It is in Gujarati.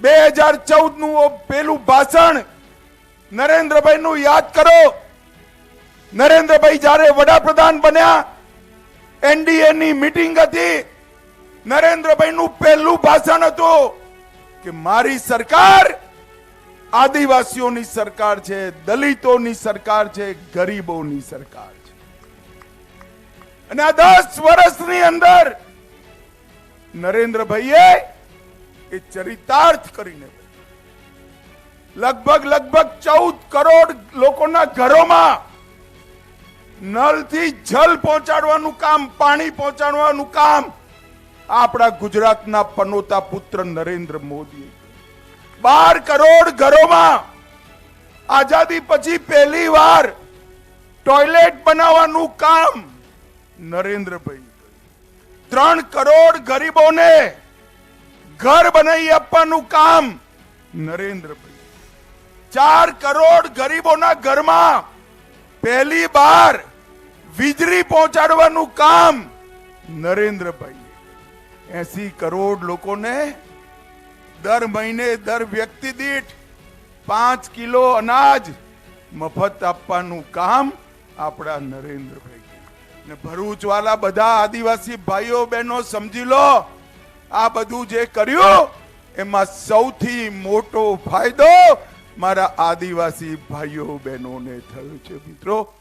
બે હજાર ચૌદનું પેલું ભાષણ નરેન્દ્રભાઈ નું યાદ કરો. નરેન્દ્રભાઈ જ્યારે વડાપ્રધાન બન્યા એનડીએ ની મીટિંગ હતી નરેન્દ્રભાઈ નું પહેલું ભાષણ હતું કે મારી સરકાર આદિવાસીઓની સરકાર છે, દલિતોની સરકાર છે, ગરીબોની સરકાર છે. અને આ દસ વર્ષની અંદર નરેન્દ્રભાઈએ એ ચરિતાર્થ કરીને. લગભગ લગભગ ચૌદ કરોડ લોકોના ઘરોમાં નળથી જલ પહોંચાડવાનું કામ, પાણી પહોંચાડવાનું કામ આપણા ગુજરાતના પનોતા પુત્ર નરેન્દ્ર મોદી બાર કરોડ ઘરોમાં આઝાદી પછી પહેલી વાર ટોયલેટ બનાવવાનું કામ નરેન્દ્રભાઈ ત્રણ કરોડ ગરીબોને ઘર બનાવી આપવાનું કામ. નરેન્દ્રભાઈ ચાર કરોડ ગરીબોના ઘરમાં પહેલી બાર વીજળી પહોંચાડવાનું કામ. નરેન્દ્રભાઈ એસી કરોડ લોકોને દર મહિને દર વ્યક્તિ દીઠ પાંચ કિલો અનાજ મફત આપવાનું કામ આપણા નરેન્દ્રભાઈ ને ભરૂચ વાળા બધા આદિવાસી ભાઈઓ બહેનો સમજી લો આ બધું જે કર્યું, એમાં સૌથી મોટો ફાયદો મારા આદિવાસી ભાઈઓ બહેનોને થયો છે, મિત્રો.